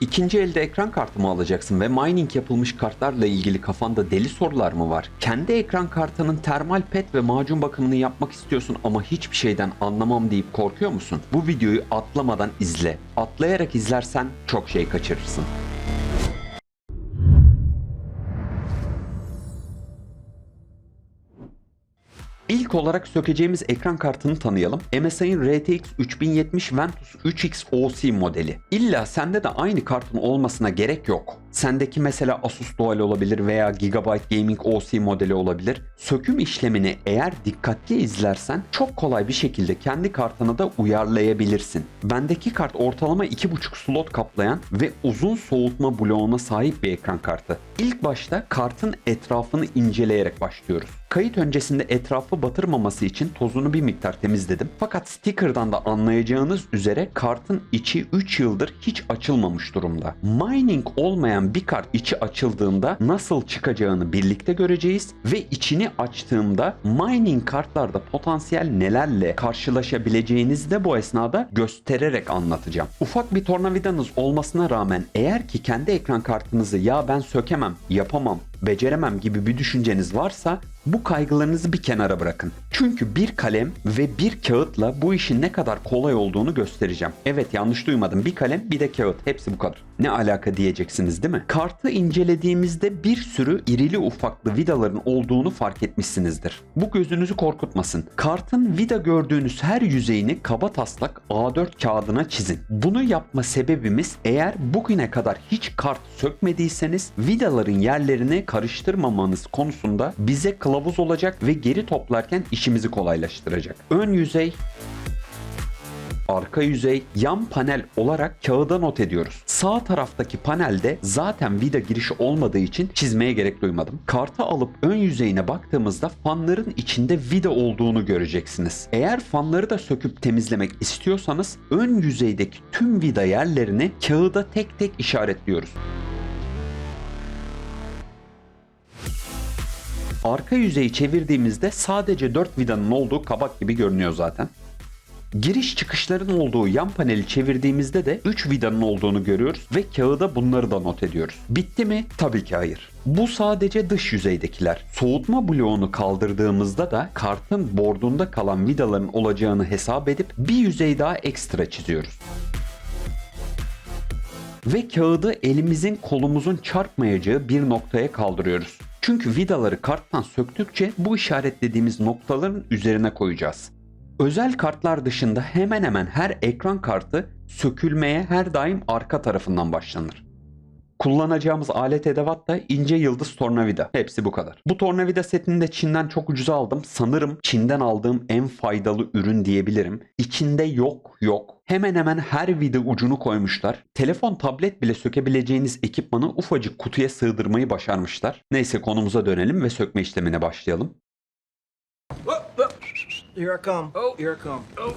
İkinci elde ekran kartı mı alacaksın ve mining yapılmış kartlarla ilgili kafanda deli sorular mı var? Kendi ekran kartının termal pet ve macun bakımını yapmak istiyorsun ama hiçbir şeyden anlamam deyip korkuyor musun? Bu videoyu atlamadan izle. Atlayarak izlersen çok şey kaçırırsın. İlk olarak sökeceğimiz ekran kartını tanıyalım. MSI'ın RTX 3070 Ventus 3X OC modeli. İlla sende de aynı kartın olmasına gerek yok. Sendeki mesela Asus Dual olabilir veya Gigabyte Gaming OC modeli olabilir. Söküm işlemini eğer dikkatli izlersen çok kolay bir şekilde kendi kartına da uyarlayabilirsin. Bendeki kart ortalama 2.5 slot kaplayan ve uzun soğutma bloğuna sahip bir ekran kartı. İlk başta kartın etrafını inceleyerek başlıyoruz. Kayıt öncesinde etrafı batırmaması için tozunu bir miktar temizledim. Fakat sticker'dan da anlayacağınız üzere kartın içi 3 yıldır hiç açılmamış durumda. Mining olmayan bir kart içi açıldığında nasıl çıkacağını birlikte göreceğiz ve içini açtığımda mining kartlarda potansiyel nelerle karşılaşabileceğinizi de bu esnada göstererek anlatacağım. Ufak bir tornavidanız olmasına rağmen eğer ki kendi ekran kartınızı ya ben sökemem, yapamam, beceremem gibi bir düşünceniz varsa bu kaygılarınızı bir kenara bırakın. Çünkü bir kalem ve bir kağıtla bu işin ne kadar kolay olduğunu göstereceğim. Evet yanlış duymadım. Bir kalem bir de kağıt. Hepsi bu kadar. Ne alaka diyeceksiniz değil mi? Kartı incelediğimizde bir sürü irili ufaklı vidaların olduğunu fark etmişsinizdir. Bu gözünüzü korkutmasın. Kartın vida gördüğünüz her yüzeyini kaba taslak A4 kağıdına çizin. Bunu yapma sebebimiz eğer bugüne kadar hiç kart sökmediyseniz vidaların yerlerini karıştırmamanız konusunda bize kılavuz olacak ve geri toplarken işimizi kolaylaştıracak. Ön yüzey arka yüzey, yan panel olarak kağıda not ediyoruz. Sağ taraftaki panelde zaten vida girişi olmadığı için çizmeye gerek duymadım. Kartı alıp ön yüzeyine baktığımızda fanların içinde vida olduğunu göreceksiniz. Eğer fanları da söküp temizlemek istiyorsanız ön yüzeydeki tüm vida yerlerini kağıda tek tek işaretliyoruz. Arka yüzeyi çevirdiğimizde sadece 4 vidanın olduğu kabak gibi görünüyor zaten. Giriş çıkışların olduğu yan paneli çevirdiğimizde de 3 vidanın olduğunu görüyoruz ve kağıda bunları da not ediyoruz. Bitti mi? Tabii ki hayır. Bu sadece dış yüzeydekiler. Soğutma bloğunu kaldırdığımızda da kartın bordunda kalan vidaların olacağını hesap edip bir yüzey daha ekstra çiziyoruz ve kağıdı elimizin kolumuzun çarpmayacağı bir noktaya kaldırıyoruz. Çünkü vidaları karttan söktükçe bu işaretlediğimiz noktaların üzerine koyacağız. Özel kartlar dışında hemen hemen her ekran kartı sökülmeye her daim arka tarafından başlanır. Kullanacağımız alet edevat da ince yıldız tornavida. Hepsi bu kadar. Bu tornavida setini de Çin'den çok ucuza aldım. Sanırım Çin'den aldığım en faydalı ürün diyebilirim. İçinde yok yok. Hemen hemen her vida ucunu koymuşlar. Telefon, tablet bile sökebileceğiniz ekipmanı ufacık kutuya sığdırmayı başarmışlar. Neyse konumuza dönelim ve sökme işlemine başlayalım. Oh. Oh.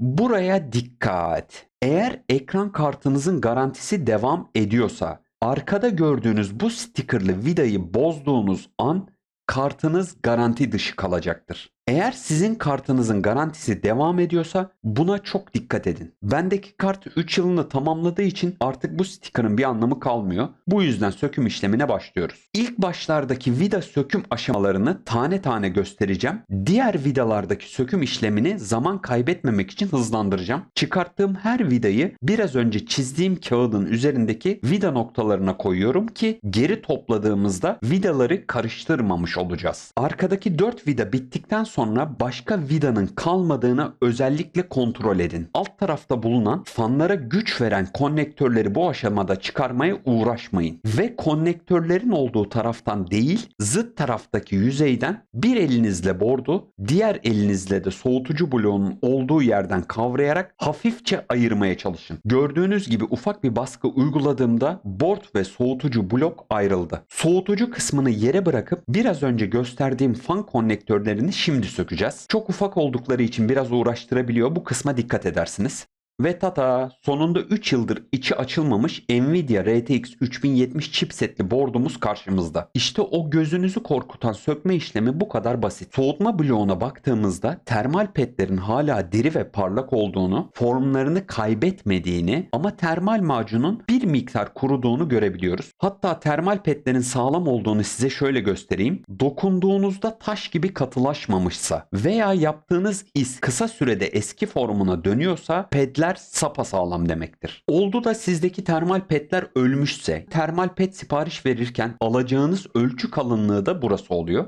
Buraya dikkat. Eğer ekran kartınızın garantisi devam ediyorsa, arkada gördüğünüz bu stickerlı vidayı bozduğunuz an kartınız garanti dışı kalacaktır. Eğer sizin kartınızın garantisi devam ediyorsa buna çok dikkat edin. Bendeki kart 3 yılını tamamladığı için artık bu sticker'ın bir anlamı kalmıyor. Bu yüzden söküm işlemine başlıyoruz. İlk başlardaki vida söküm aşamalarını tane tane göstereceğim. Diğer vidalardaki söküm işlemini zaman kaybetmemek için hızlandıracağım. Çıkarttığım her vidayı biraz önce çizdiğim kağıdın üzerindeki vida noktalarına koyuyorum ki geri topladığımızda vidaları karıştırmamış olacağız. Arkadaki 4 vida bittikten sonra başka vidanın kalmadığını özellikle kontrol edin. Alt tarafta bulunan fanlara güç veren konnektörleri bu aşamada çıkarmaya uğraşmayın. Ve konnektörlerin olduğu taraftan değil zıt taraftaki yüzeyden bir elinizle bordu diğer elinizle de soğutucu bloğunun olduğu yerden kavrayarak hafifçe ayırmaya çalışın. Gördüğünüz gibi ufak bir baskı uyguladığımda board ve soğutucu blok ayrıldı. Soğutucu kısmını yere bırakıp biraz önce gösterdiğim fan konnektörlerini şimdi sökeceğiz. Çok ufak oldukları için biraz uğraştırabiliyor. Bu kısma dikkat edersiniz. business Ve tata sonunda 3 yıldır içi açılmamış Nvidia RTX 3070 chipsetli board'umuz karşımızda. İşte o gözünüzü korkutan sökme işlemi bu kadar basit. Soğutma bloğuna baktığımızda termal petlerin hala diri ve parlak olduğunu, formlarını kaybetmediğini ama termal macunun bir miktar kuruduğunu görebiliyoruz. Hatta termal petlerin sağlam olduğunu size şöyle göstereyim. Dokunduğunuzda taş gibi katılaşmamışsa veya yaptığınız iz kısa sürede eski formuna dönüyorsa pedler sapasağlam demektir. Oldu da sizdeki termal petler ölmüşse termal pet sipariş verirken alacağınız ölçü kalınlığı da burası oluyor.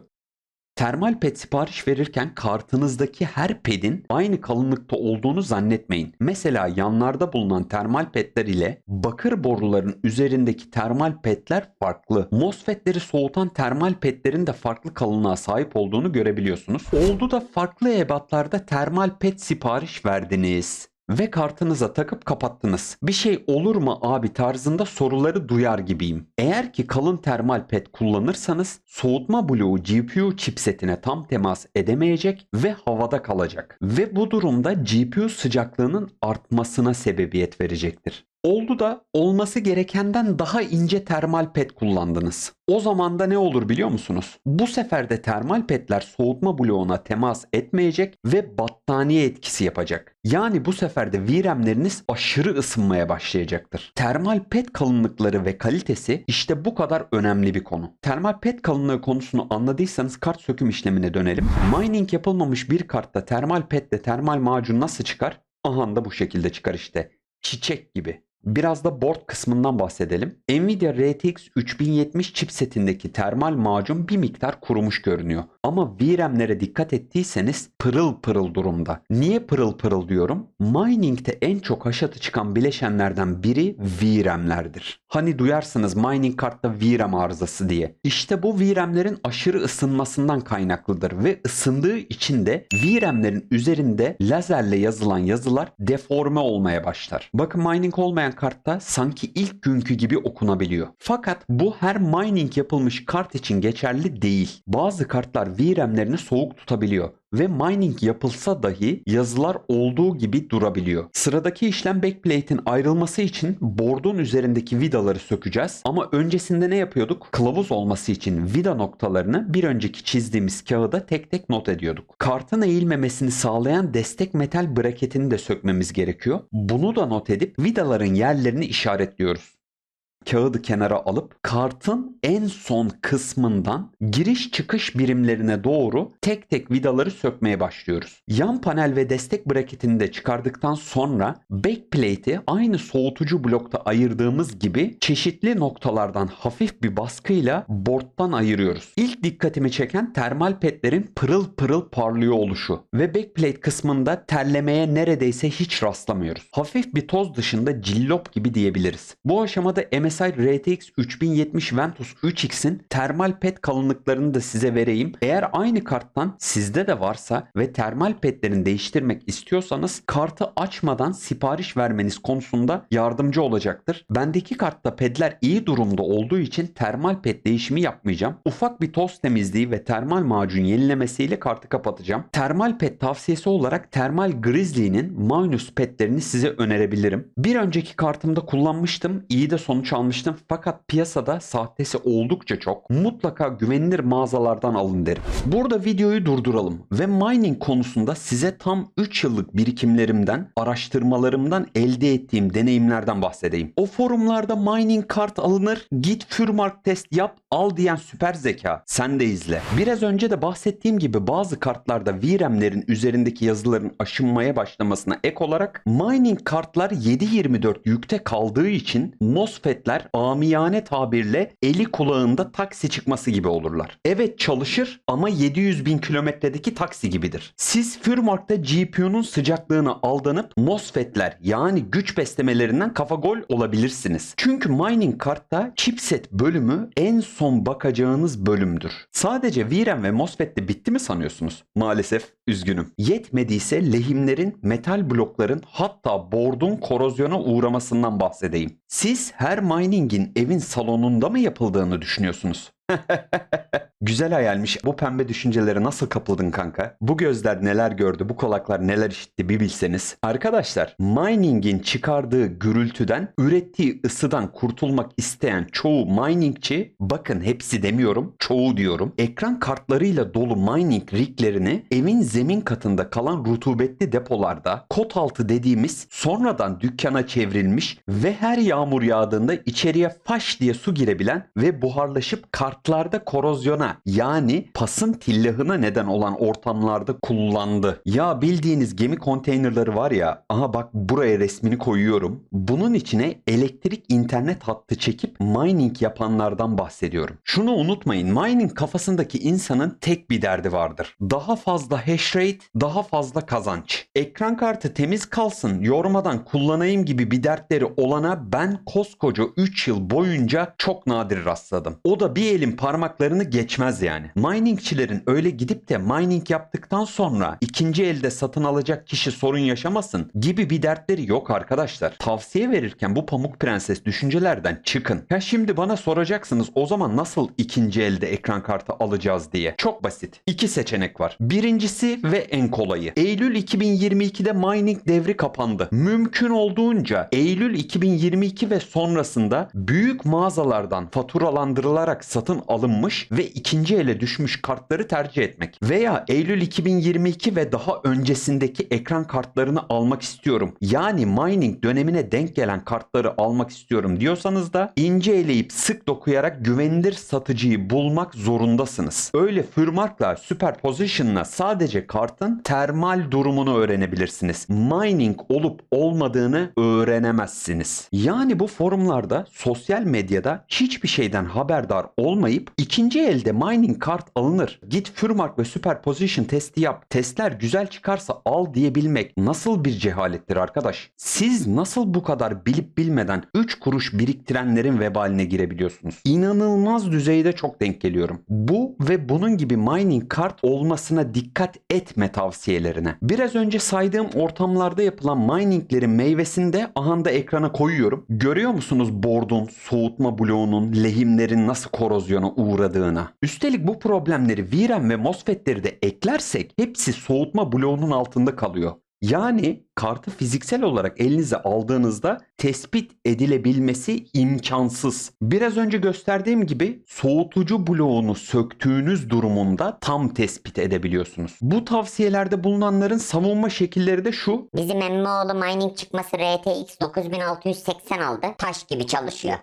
Termal pet sipariş verirken kartınızdaki her pedin aynı kalınlıkta olduğunu zannetmeyin. Mesela yanlarda bulunan termal petler ile bakır boruların üzerindeki termal petler farklı. MOSFET'leri soğutan termal petlerin de farklı kalınlığa sahip olduğunu görebiliyorsunuz. Oldu da farklı ebatlarda termal pet sipariş verdiniz ve kartınıza takıp kapattınız. Bir şey olur mu abi tarzında soruları duyar gibiyim. Eğer ki kalın termal pet kullanırsanız soğutma bloğu GPU chipsetine tam temas edemeyecek ve havada kalacak. Ve bu durumda GPU sıcaklığının artmasına sebebiyet verecektir. Oldu da olması gerekenden daha ince termal pet kullandınız. O zaman da ne olur biliyor musunuz? Bu sefer de termal petler soğutma bloğuna temas etmeyecek ve battaniye etkisi yapacak. Yani bu sefer de VRAM'leriniz aşırı ısınmaya başlayacaktır. Termal pet kalınlıkları ve kalitesi işte bu kadar önemli bir konu. Termal pet kalınlığı konusunu anladıysanız kart söküm işlemine dönelim. Mining yapılmamış bir kartta termal petle termal macun nasıl çıkar? Aha da bu şekilde çıkar işte. Çiçek gibi. Biraz da board kısmından bahsedelim. Nvidia RTX 3070 chipsetindeki termal macun bir miktar kurumuş görünüyor. Ama VRAM'lere dikkat ettiyseniz pırıl pırıl durumda. Niye pırıl pırıl diyorum? Mining'de en çok haşatı çıkan bileşenlerden biri VRAM'lerdir. Hani duyarsınız mining kartta VRAM arızası diye. İşte bu VRAM'lerin aşırı ısınmasından kaynaklıdır ve ısındığı için de VRAM'lerin üzerinde lazerle yazılan yazılar deforme olmaya başlar. Bakın mining olmayan kartta sanki ilk günkü gibi okunabiliyor. Fakat bu her mining yapılmış kart için geçerli değil. Bazı kartlar VRAM'lerini soğuk tutabiliyor ve mining yapılsa dahi yazılar olduğu gibi durabiliyor. Sıradaki işlem backplate'in ayrılması için board'un üzerindeki vidaları sökeceğiz. Ama öncesinde ne yapıyorduk? Kılavuz olması için vida noktalarını bir önceki çizdiğimiz kağıda tek tek not ediyorduk. Kartın eğilmemesini sağlayan destek metal braketini de sökmemiz gerekiyor. Bunu da not edip vidaların yerlerini işaretliyoruz kağıdı kenara alıp kartın en son kısmından giriş çıkış birimlerine doğru tek tek vidaları sökmeye başlıyoruz. Yan panel ve destek braketini de çıkardıktan sonra backplate'i aynı soğutucu blokta ayırdığımız gibi çeşitli noktalardan hafif bir baskıyla board'dan ayırıyoruz. İlk dikkatimi çeken termal petlerin pırıl pırıl parlıyor oluşu ve backplate kısmında terlemeye neredeyse hiç rastlamıyoruz. Hafif bir toz dışında cillop gibi diyebiliriz. Bu aşamada MSI RTX 3070 Ventus 3X'in termal pet kalınlıklarını da size vereyim. Eğer aynı karttan sizde de varsa ve termal petlerini değiştirmek istiyorsanız kartı açmadan sipariş vermeniz konusunda yardımcı olacaktır. Bendeki kartta pedler iyi durumda olduğu için termal pet değişimi yapmayacağım. Ufak bir toz temizliği ve termal macun yenilemesiyle kartı kapatacağım. Termal pet tavsiyesi olarak Termal Grizzly'nin Minus petlerini size önerebilirim. Bir önceki kartımda kullanmıştım. İyi de sonuç almıştım. Fakat piyasada sahtesi oldukça çok. Mutlaka güvenilir mağazalardan alın derim. Burada videoyu durduralım ve mining konusunda size tam 3 yıllık birikimlerimden, araştırmalarımdan elde ettiğim deneyimlerden bahsedeyim. O forumlarda mining kart alınır, git Furmark test yap, al diyen süper zeka. Sen de izle. Biraz önce de bahsettiğim gibi bazı kartlarda VRAM'lerin üzerindeki yazıların aşınmaya başlamasına ek olarak mining kartlar 7/24 yükte kaldığı için MOSFET'ler amiyane tabirle eli kulağında taksi çıkması gibi olurlar. Evet çalışır ama 700 bin kilometredeki taksi gibidir. Siz Furmark'ta GPU'nun sıcaklığına aldanıp MOSFET'ler yani güç beslemelerinden kafa gol olabilirsiniz. Çünkü mining kartta chipset bölümü en son bakacağınız bölümdür. Sadece VRAM ve MOSFET'te bitti mi sanıyorsunuz? Maalesef üzgünüm. Yetmediyse lehimlerin, metal blokların hatta board'un korozyona uğramasından bahsedeyim. Siz her miningin evin salonunda mı yapıldığını düşünüyorsunuz? Güzel hayalmiş. Bu pembe düşüncelere nasıl kapıldın kanka? Bu gözler neler gördü, bu kulaklar neler işitti bir bilseniz. Arkadaşlar, mining'in çıkardığı gürültüden, ürettiği ısıdan kurtulmak isteyen çoğu miningçi, bakın hepsi demiyorum, çoğu diyorum, ekran kartlarıyla dolu mining riglerini evin zemin katında kalan rutubetli depolarda, kot altı dediğimiz sonradan dükkana çevrilmiş ve her yağmur yağdığında içeriye faş diye su girebilen ve buharlaşıp kartlarda korozyona yani pasın tillahına neden olan ortamlarda kullandı. Ya bildiğiniz gemi konteynerları var ya aha bak buraya resmini koyuyorum. Bunun içine elektrik internet hattı çekip mining yapanlardan bahsediyorum. Şunu unutmayın mining kafasındaki insanın tek bir derdi vardır. Daha fazla hash rate, daha fazla kazanç. Ekran kartı temiz kalsın, yormadan kullanayım gibi bir dertleri olana ben koskoca 3 yıl boyunca çok nadir rastladım. O da bir elin parmaklarını geçmez yani. Miningçilerin öyle gidip de mining yaptıktan sonra ikinci elde satın alacak kişi sorun yaşamasın gibi bir dertleri yok arkadaşlar. Tavsiye verirken bu pamuk prenses düşüncelerden çıkın. Ya şimdi bana soracaksınız o zaman nasıl ikinci elde ekran kartı alacağız diye. Çok basit. İki seçenek var. Birincisi ve en kolayı. Eylül 2022'de mining devri kapandı. Mümkün olduğunca Eylül 2022 ve sonrasında büyük mağazalardan faturalandırılarak satın alınmış ve ikinci ele düşmüş kartları tercih etmek. Veya Eylül 2022 ve daha öncesindeki ekran kartlarını almak istiyorum. Yani mining dönemine denk gelen kartları almak istiyorum diyorsanız da ince eleyip sık dokuyarak güvenilir satıcıyı bulmak zorundasınız. Öyle Furmark'la Superposition'la sadece kartın termal durumunu öğrenebilirsiniz. Mining olup olmadığını öğrenemezsiniz. Yani bu forumlarda sosyal medyada hiçbir şeyden haberdar olmayıp ikinci elde mining kart alınır. Git Furmark ve Superposition testi yap. Testler güzel çıkarsa al diyebilmek nasıl bir cehalettir arkadaş? Siz nasıl bu kadar bilip bilmeden 3 kuruş biriktirenlerin vebaline girebiliyorsunuz? İnanılmaz düzeyde çok denk geliyorum. Bu ve bunun gibi mining kart olmasına dikkat etme tavsiyelerine. Biraz önce saydığım ortamlarda yapılan mininglerin meyvesini de ahanda ekrana koyuyorum. Görüyor musunuz board'un, soğutma bloğunun, lehimlerin nasıl korozyona uğradığına? Üstelik bu problemleri VRAM ve MOSFET'leri de eklersek hepsi soğutma bloğunun altında kalıyor. Yani kartı fiziksel olarak elinize aldığınızda tespit edilebilmesi imkansız. Biraz önce gösterdiğim gibi soğutucu bloğunu söktüğünüz durumunda tam tespit edebiliyorsunuz. Bu tavsiyelerde bulunanların savunma şekilleri de şu. Bizim emmoğlu mining çıkması RTX 9680 aldı. Taş gibi çalışıyor.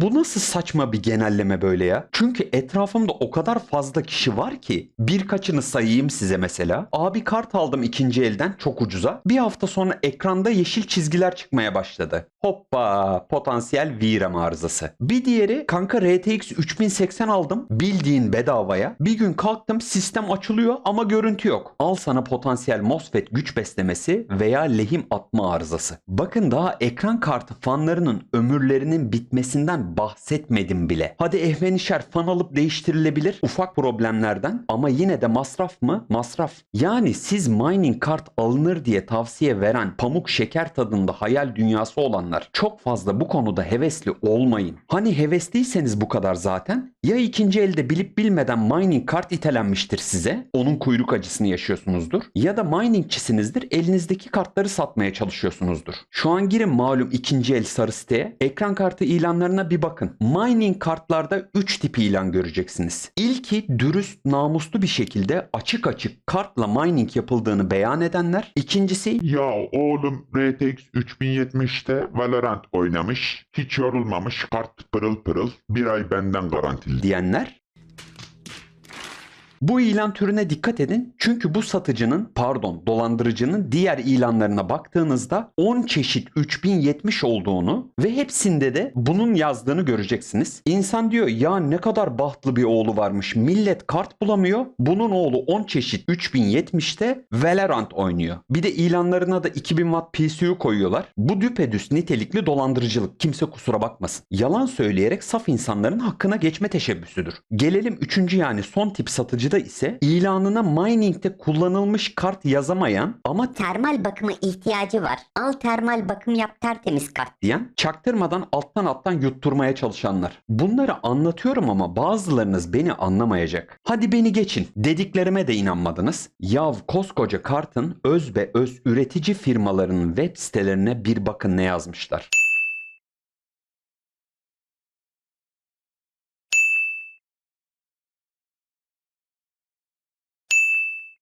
Bu nasıl saçma bir genelleme böyle ya? Çünkü etrafımda o kadar fazla kişi var ki birkaçını sayayım size mesela. Abi kart aldım ikinci elden çok ucuza. Bir hafta sonra ekranda yeşil çizgiler çıkmaya başladı. Hoppa potansiyel VRAM arızası. Bir diğeri kanka RTX 3080 aldım bildiğin bedavaya. Bir gün kalktım sistem açılıyor ama görüntü yok. Al sana potansiyel MOSFET güç beslemesi veya lehim atma arızası. Bakın daha ekran kartı fanlarının ömürlerinin bitmesinden bahsetmedim bile. Hadi ehvenişer fan alıp değiştirilebilir ufak problemlerden ama yine de masraf mı? Masraf. Yani siz mining kart alınır diye tavsiye veren pamuk şeker tadında hayal dünyası olanlar çok fazla bu konuda hevesli olmayın. Hani hevesliyseniz bu kadar zaten ya ikinci elde bilip bilmeden mining kart itelenmiştir size onun kuyruk acısını yaşıyorsunuzdur ya da miningçisinizdir elinizdeki kartları satmaya çalışıyorsunuzdur. Şu an girin malum ikinci el sarı siteye ekran kartı ilanlarına bir bakın. Mining kartlarda 3 tip ilan göreceksiniz. İlki dürüst, namuslu bir şekilde açık açık kartla mining yapıldığını beyan edenler. İkincisi Ya oğlum RTX 3070'te Valorant oynamış, hiç yorulmamış, kart pırıl pırıl, bir ay benden garantili. diyenler. Bu ilan türüne dikkat edin çünkü bu satıcının pardon dolandırıcının diğer ilanlarına baktığınızda 10 çeşit 3070 olduğunu ve hepsinde de bunun yazdığını göreceksiniz. İnsan diyor ya ne kadar bahtlı bir oğlu varmış millet kart bulamıyor bunun oğlu 10 çeşit 3070'te Valorant oynuyor. Bir de ilanlarına da 2000 watt PSU koyuyorlar. Bu düpedüz nitelikli dolandırıcılık kimse kusura bakmasın. Yalan söyleyerek saf insanların hakkına geçme teşebbüsüdür. Gelelim üçüncü yani son tip satıcı satıcıda ise ilanına mining'de kullanılmış kart yazamayan ama Termal bakıma ihtiyacı var. Al termal bakım yap tertemiz kart. diyen çaktırmadan alttan alttan yutturmaya çalışanlar. Bunları anlatıyorum ama bazılarınız beni anlamayacak. Hadi beni geçin. Dediklerime de inanmadınız. Yav koskoca kartın öz ve öz üretici firmalarının web sitelerine bir bakın ne yazmışlar.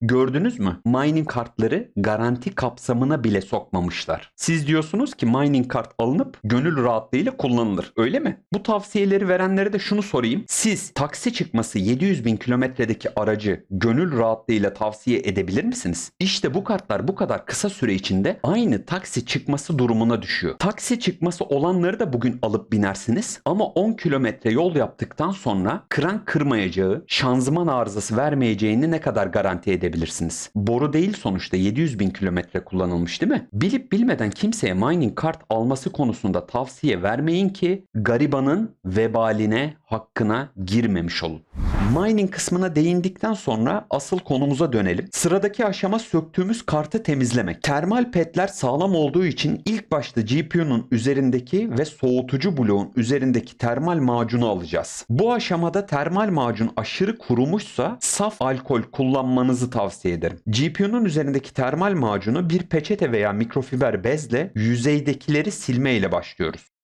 Gördünüz mü? Mining kartları garanti kapsamına bile sokmamışlar. Siz diyorsunuz ki mining kart alınıp gönül rahatlığıyla kullanılır. Öyle mi? Bu tavsiyeleri verenlere de şunu sorayım. Siz taksi çıkması 700 bin kilometredeki aracı gönül rahatlığıyla tavsiye edebilir misiniz? İşte bu kartlar bu kadar kısa süre içinde aynı taksi çıkması durumuna düşüyor. Taksi çıkması olanları da bugün alıp binersiniz ama 10 kilometre yol yaptıktan sonra kran kırmayacağı, şanzıman arızası vermeyeceğini ne kadar garanti edebilirsiniz? Boru değil sonuçta 700 bin kilometre kullanılmış değil mi? Bilip bilmeden kimseye mining kart alması konusunda tavsiye vermeyin ki garibanın vebaline, hakkına girmemiş olun. Mining kısmına değindikten sonra asıl konumuza dönelim. Sıradaki aşama söktüğümüz kartı temizlemek. Termal petler sağlam olduğu için ilk başta GPU'nun üzerindeki ve soğutucu bloğun üzerindeki termal macunu alacağız. Bu aşamada termal macun aşırı kurumuşsa saf alkol kullanmanızı tavsiye ederim. GPU'nun üzerindeki termal macunu bir peçete veya mikrofiber bezle yüzeydekileri silme ile başlıyoruz.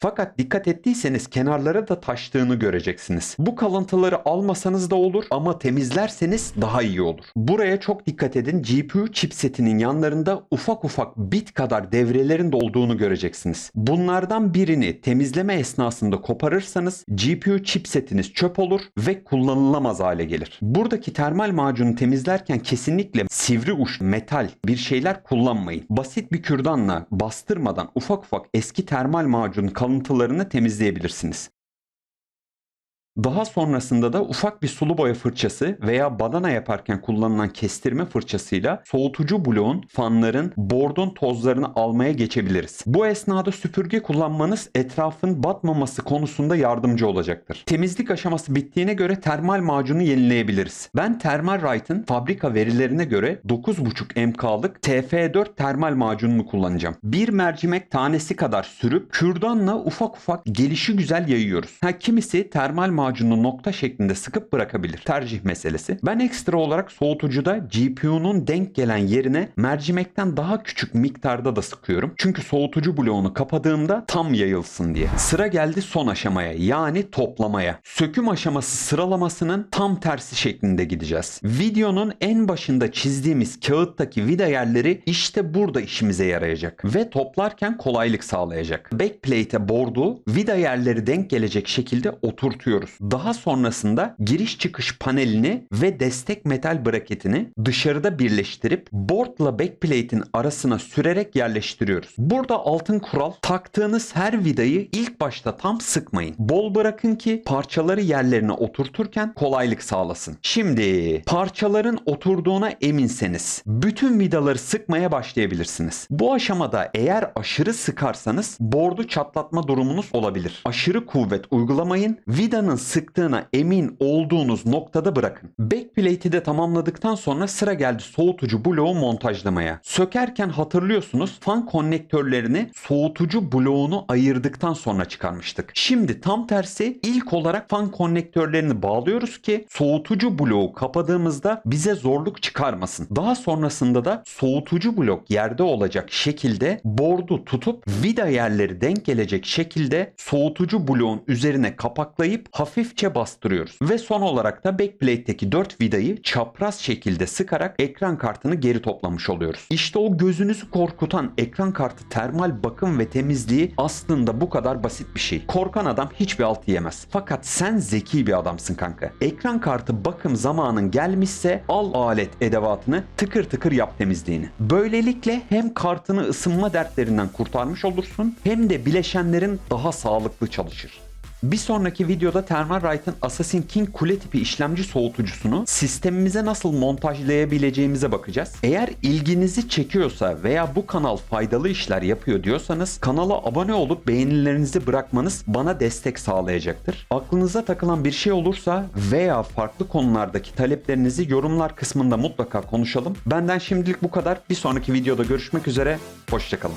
Fakat dikkat ettiyseniz kenarlara da taştığını göreceksiniz. Bu kalıntıları almasanız da olur ama temizlerseniz daha iyi olur. Buraya çok dikkat edin. GPU chipsetinin yanlarında ufak ufak bit kadar devrelerin de olduğunu göreceksiniz. Bunlardan birini temizleme esnasında koparırsanız GPU chipsetiniz çöp olur ve kullanılamaz hale gelir. Buradaki termal macunu temizlerken kesinlikle sivri uç metal bir şeyler kullanmayın. Basit bir kürdanla bastırmadan ufak ufak eski termal macun kalıntılarını temizleyebilirsiniz. Daha sonrasında da ufak bir sulu boya fırçası veya badana yaparken kullanılan kestirme fırçasıyla soğutucu bloğun, fanların, bordun tozlarını almaya geçebiliriz. Bu esnada süpürge kullanmanız etrafın batmaması konusunda yardımcı olacaktır. Temizlik aşaması bittiğine göre termal macunu yenileyebiliriz. Ben Thermal Right'ın fabrika verilerine göre 9,5 MK'lık TF4 termal macununu kullanacağım. Bir mercimek tanesi kadar sürüp kürdanla ufak ufak gelişi güzel yayıyoruz. Ha kimisi termal macunu nokta şeklinde sıkıp bırakabilir. Tercih meselesi. Ben ekstra olarak soğutucuda GPU'nun denk gelen yerine mercimekten daha küçük miktarda da sıkıyorum. Çünkü soğutucu bloğunu kapadığımda tam yayılsın diye. Sıra geldi son aşamaya yani toplamaya. Söküm aşaması sıralamasının tam tersi şeklinde gideceğiz. Videonun en başında çizdiğimiz kağıttaki vida yerleri işte burada işimize yarayacak ve toplarken kolaylık sağlayacak. Backplate'e bordu vida yerleri denk gelecek şekilde oturtuyoruz. Daha sonrasında giriş çıkış panelini ve destek metal braketini dışarıda birleştirip boardla backplate'in arasına sürerek yerleştiriyoruz. Burada altın kural taktığınız her vidayı ilk başta tam sıkmayın. Bol bırakın ki parçaları yerlerine oturturken kolaylık sağlasın. Şimdi parçaların oturduğuna eminseniz bütün vidaları sıkmaya başlayabilirsiniz. Bu aşamada eğer aşırı sıkarsanız bordu çatlatma durumunuz olabilir. Aşırı kuvvet uygulamayın. Vidanın sıktığına emin olduğunuz noktada bırakın. Backplate'i de tamamladıktan sonra sıra geldi soğutucu bloğu montajlamaya. Sökerken hatırlıyorsunuz fan konnektörlerini soğutucu bloğunu ayırdıktan sonra çıkarmıştık. Şimdi tam tersi ilk olarak fan konnektörlerini bağlıyoruz ki soğutucu bloğu kapadığımızda bize zorluk çıkarmasın. Daha sonrasında da soğutucu blok yerde olacak şekilde bordu tutup vida yerleri denk gelecek şekilde soğutucu bloğun üzerine kapaklayıp hafifçe bastırıyoruz. Ve son olarak da backplate'teki 4 vidayı çapraz şekilde sıkarak ekran kartını geri toplamış oluyoruz. İşte o gözünüzü korkutan ekran kartı termal bakım ve temizliği aslında bu kadar basit bir şey. Korkan adam hiçbir altı yemez. Fakat sen zeki bir adamsın kanka. Ekran kartı bakım zamanın gelmişse al alet edevatını tıkır tıkır yap temizliğini. Böylelikle hem kartını ısınma dertlerinden kurtarmış olursun hem de bileşenlerin daha sağlıklı çalışır. Bir sonraki videoda Thermalright'ın Assassin King kule tipi işlemci soğutucusunu sistemimize nasıl montajlayabileceğimize bakacağız. Eğer ilginizi çekiyorsa veya bu kanal faydalı işler yapıyor diyorsanız kanala abone olup beğenilerinizi bırakmanız bana destek sağlayacaktır. Aklınıza takılan bir şey olursa veya farklı konulardaki taleplerinizi yorumlar kısmında mutlaka konuşalım. Benden şimdilik bu kadar. Bir sonraki videoda görüşmek üzere. Hoşçakalın.